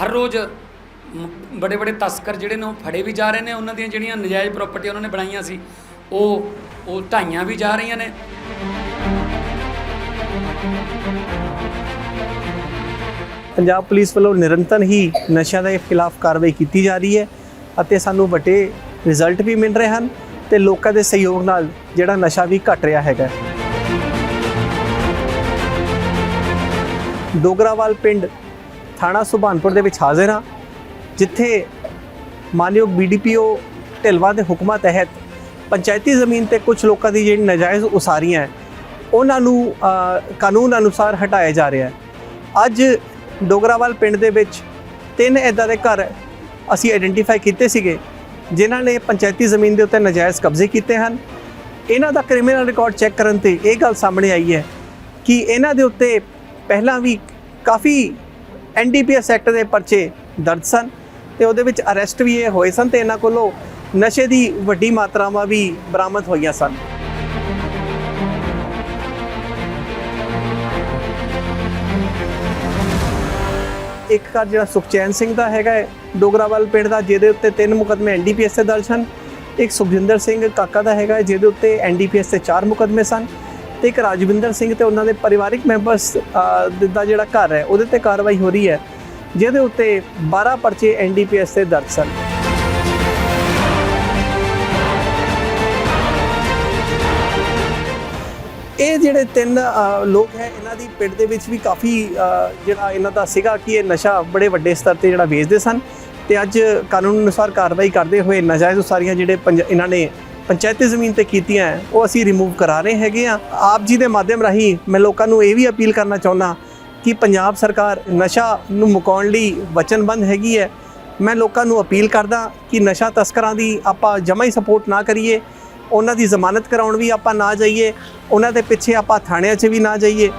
ਹਰ ਰੋਜ਼ ਬੜੇ ਬੜੇ ਤਸਕਰ ਜਿਹੜੇ ਨੇ ਉਹ ਫੜੇ ਵੀ ਜਾ ਰਹੇ ਨੇ, ਉਹਨਾਂ ਦੀਆਂ ਜਿਹੜੀਆਂ ਨਜਾਇਜ਼ ਪ੍ਰਾਪਰਟੀ ਉਹਨਾਂ ਨੇ ਬਣਾਈਆਂ ਸੀ, ਉਹ ਉਹ ਢਾਈਆਂ ਵੀ ਜਾ ਰਹੀਆਂ ਨੇ। ਪੰਜਾਬ ਪੁਲਿਸ ਵੱਲੋਂ ਨਿਰੰਤਰ ਹੀ ਨਸ਼ਿਆਂ ਦੇ ਖਿਲਾਫ ਕਾਰਵਾਈ ਕੀਤੀ ਜਾ ਰਹੀ ਹੈ ਅਤੇ ਸਾਨੂੰ ਵੱਡੇ ਰਿਜ਼ਲਟ ਵੀ ਮਿਲ ਰਹੇ ਹਨ ਤੇ ਲੋਕਾਂ ਦੇ ਸਹਿਯੋਗ ਨਾਲ ਜਿਹੜਾ ਨਸ਼ਾ ਵੀ ਘਟ ਰਿਹਾ ਹੈਗਾ ਡੋਗਰਾਵਾਲ ਪਿੰਡ ਥਾਣਾ ਸੁਭਾਨਪੁਰ ਦੇ ਵਿੱਚ ਹਾਜ਼ਰ ਹਾਂ, ਜਿੱਥੇ ਮਾਨਯੋਗ ਬੀਡੀਪੀਓ ਢਿਲਵਾ ਦੇ ਹੁਕਮਾਂ ਤਹਿਤ ਪੰਚਾਇਤੀ ਜ਼ਮੀਨ ਤੇ ਕੁਝ ਲੋਕਾਂ ਦੀ ਜਿਹੜੀ ਨਾਜਾਇਜ਼ ਉਸਾਰੀਆਂ ਹੈ, ਉਹਨਾਂ ਨੂੰ ਕਾਨੂੰਨ ਅਨੁਸਾਰ ਹਟਾਇਆ ਜਾ ਰਿਹਾ ਹੈ। ਅੱਜ ਡੋਗਰਾਵਾਲ ਪਿੰਡ ਦੇ ਵਿੱਚ ਤਿੰਨ ਇਦਾਂ ਦੇ ਘਰ ਅਸੀਂ ਆਇਡੈਂਟੀਫਾਈ ਕੀਤੇ ਸੀਗੇ, ਜਿਨ੍ਹਾਂ ਨੇ ਪੰਚਾਇਤੀ ਜ਼ਮੀਨ ਦੇ ਉੱਤੇ ਨਾਜਾਇਜ਼ ਕਬਜ਼ੇ ਕੀਤੇ ਹਨ। ਇਹਨਾਂ ਦਾ ਕ੍ਰਿਮੀਨਲ ਰਿਕਾਰਡ ਚੈੱਕ ਕਰਨ ਤੇ ਇਹ ਗੱਲ ਸਾਹਮਣੇ ਆਈ ਹੈ ਕਿ ਇਹਨਾਂ ਦੇ ਉੱਤੇ ਪਹਿਲਾਂ ਵੀ ਕਾਫੀ ਐਨਡੀਪੀਐਸ ਐਕਟ ਦੇ ਪਰਚੇ ਦਰਜ ਸਨ ਤੇ ਉਹਦੇ ਵਿੱਚ ਅਰੈਸਟ ਵੀ ਇਹ ਹੋਏ ਸਨ ਤੇ ਇਹਨਾਂ ਕੋਲੋਂ ਨਸ਼ੇ ਦੀ ਵੱਡੀ ਮਾਤਰਾਵਾਂ ਵੀ ਬਰਾਮਦ ਹੋਈਆਂ ਸਨ। ਇੱਕ ਘਰ ਜਿਹੜਾ ਸੁਖਚੈਨ ਸਿੰਘ ਦਾ ਹੈਗਾ ਹੈ, ਡੋਗਰਾਵਾਲ ਪਿੰਡ ਦਾ ਜਿਹਦੇ ਉੱਤੇ ਤਿੰਨ ਮੁਕਦਮੇ ਐਨਡੀਪੀਐਸ ਤੇ ਦਰਜ ਹਨ ਇੱਕ ਸੁਖਜਿੰਦਰ ਸਿੰਘ ਕਾਕਾ ਦਾ ਹੈਗਾ ਜਿਹਦੇ ਉੱਤੇ ਐਨਡੀਪੀਐਸ ਤੇ ਚਾਰ ਮੁਕਦਮੇ ਸਨ। ਤੇ ਇੱਕ ਰਾਜਵਿੰਦਰ ਸਿੰਘ ਤੇ ਉਹਨਾਂ ਦੇ ਪਰਿਵਾਰਿਕ ਮੈਂਬਰਸ ਦਾ ਜਿਹੜਾ ਘਰ ਹੈ, ਉਹਦੇ ਤੇ ਕਾਰਵਾਈ ਹੋ ਰਹੀ ਹੈ, ਜਿਹਦੇ ਉੱਤੇ 12 ਪਰਚੇ ਐਨਡੀਪੀਐਸ ਤੇ ਦਰਜ ਸਨ। ਇਹ ਜਿਹੜੇ ਤਿੰਨ ਲੋਕ ਹੈ, ਇਹਨਾਂ ਦੀ ਪਿੰਡ ਦੇ ਵਿੱਚ ਵੀ ਕਾਫੀ ਜਿਹੜਾ ਇਹਨਾਂ ਦਾ ਸੀਗਾ ਕਿ ਇਹ ਨਸ਼ਾ ਬੜੇ ਵੱਡੇ ਸਤਰ ਤੇ ਜਿਹੜਾ ਵੇਚਦੇ ਸਨ ਤੇ ਅੱਜ ਕਾਨੂੰਨ ਅਨੁਸਾਰ ਕਾਰਵਾਈ ਕਰਦੇ ਹੋਏ ਨਾਜਾਇਜ਼ ਉਸਾਰੀਆਂ ਜਿਹੜੇ ਪੰਜ- ਇਹਨਾਂ ਨੇ ਪੰਚਾਇਤੀ ਜ਼ਮੀਨ ਤੇ ਕੀਤੀਆਂ ਹੈ, ਉਹ ਅਸੀਂ ਰਿਮੂਵ ਕਰਾ ਰਹੇ ਹੈਗੇ ਆ ਆਪ ਜੀ ਦੇ ਮਾਧਿਅਮ ਰਾਹੀਂ ਮੈਂ ਲੋਕਾਂ ਨੂੰ ਇਹ ਵੀ ਅਪੀਲ ਕਰਨਾ ਚਾਹੁੰਦਾ ਕਿ ਪੰਜਾਬ ਸਰਕਾਰ ਨਸ਼ਾ ਨੂੰ ਮੁਕਾਉਣ ਲਈ ਵਚਨਬੰਦ ਹੈਗੀ ਹੈ। ਮੈਂ ਲੋਕਾਂ ਨੂੰ ਅਪੀਲ ਕਰਦਾ ਕਿ ਨਸ਼ਾ ਤਸਕਰਾਂ ਦੀ ਆਪਾਂ ਜਮਾਂ ਹੀ ਸਪੋਰਟ ਨਾ ਕਰੀਏ ਉਹਨਾਂ ਦੀ ਜ਼ਮਾਨਤ ਕਰਾਉਣ ਵੀ ਆਪਾਂ ਨਾ ਜਾਈਏ ਉਹਨਾਂ ਦੇ ਪਿੱਛੇ ਆਪਾਂ ਥਾਣਿਆਂ 'ਚ ਵੀ ਨਾ ਜਾਈਏ।